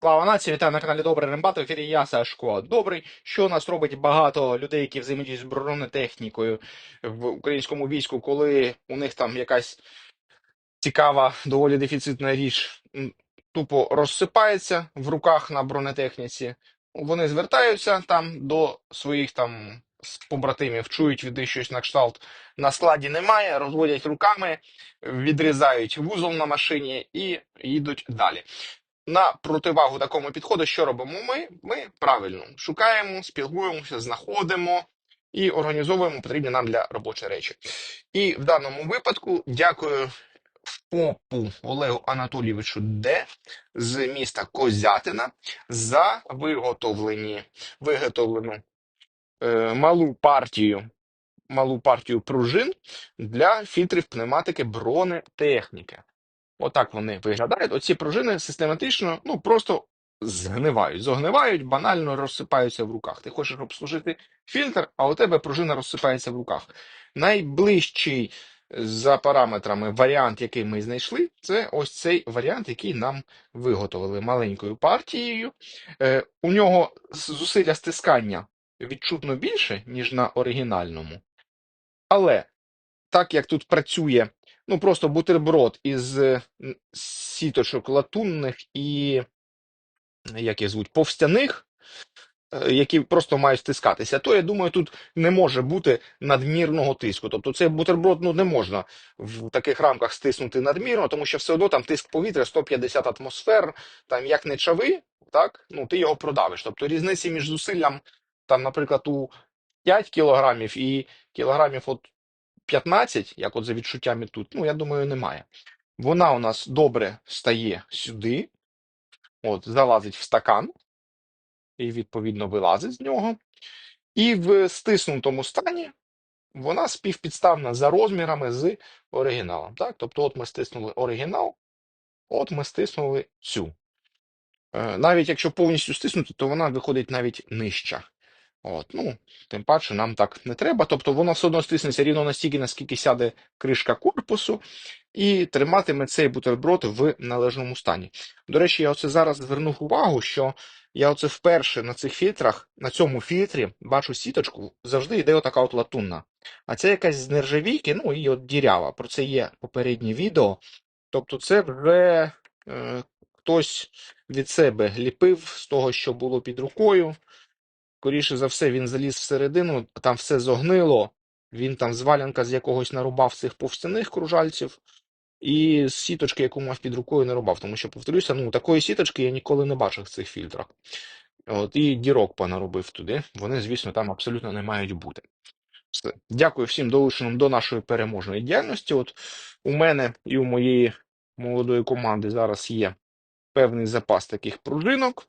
Слава нації, вітаю на каналі Добрий Рембат, в ефірі я, Сашко. Добрий, що у нас робить багато людей, які взаємодіють з бронетехнікою в українському війську, коли у них там якась цікава, доволі дефіцитна річ тупо розсипається в руках на бронетехніці. Вони звертаються там до своїх там побратимів, чують від них щось на кшталт. На складі немає, розводять руками, відрізають вузол на машині і їдуть далі. На противагу такому підходу, що робимо ми? Ми правильно шукаємо, спілкуємося, знаходимо і організовуємо потрібні нам для робочі речі. І в даному випадку дякую ФОПу Олегу Анатолійовичу Д з міста Козятина за виготовлені виготовлену е, малу партію. Малу партію пружин для фільтрів пневматики бронетехніки. Отак вони виглядають. Оці пружини систематично, ну просто згнивають. Зогнивають, банально розсипаються в руках. Ти хочеш обслужити фільтр, а у тебе пружина розсипається в руках. Найближчий за параметрами варіант, який ми знайшли, це ось цей варіант, який нам виготовили маленькою партією. Е, у нього зусилля стискання відчутно більше, ніж на оригінальному. Але так як тут працює ну просто бутерброд із е, сіточок латунних і як їх звуть, повстяних, е, які просто мають стискатися, то я думаю, тут не може бути надмірного тиску. Тобто цей бутерброд ну, не можна в таких рамках стиснути надмірно, тому що все одно там тиск повітря 150 атмосфер, там як не чави, так, ну ти його продавиш. Тобто різниці між зусиллям, там, наприклад, у 5 кілограмів і кілограмів от 15, як от за відчуттями тут, ну я думаю, немає. Вона у нас добре стає сюди, от, залазить в стакан і, відповідно, вилазить з нього. І в стиснутому стані вона співпідставна за розмірами з оригіналом. Так? Тобто, от ми стиснули оригінал, от ми стиснули цю. Е, Навіть якщо повністю стиснути, то вона виходить навіть нижча. От, ну, тим паче нам так не треба. Тобто воно все одно стиснеться рівно настільки, наскільки сяде кришка корпусу, і триматиме цей бутерброд в належному стані. До речі, я оце зараз звернув увагу, що я оце вперше на цих фільтрах, на цьому фільтрі бачу сіточку, завжди йде отака от латунна. А це якась з нержавійки, ну і от дірява. Про це є попереднє відео. Тобто, це вже е, хтось від себе ліпив з того, що було під рукою. Скоріше за все, він заліз всередину, там все зогнило. Він там з валянка з якогось нарубав цих повстяних кружальців, і з сіточки, яку мав під рукою, не рубав. Тому що, повторюся, ну такої сіточки я ніколи не бачив в цих фільтрах. От, і дірок понаробив туди. Вони, звісно, там абсолютно не мають бути. Все. Дякую всім долученим до нашої переможної діяльності. От у мене і у моєї молодої команди зараз є певний запас таких пружинок.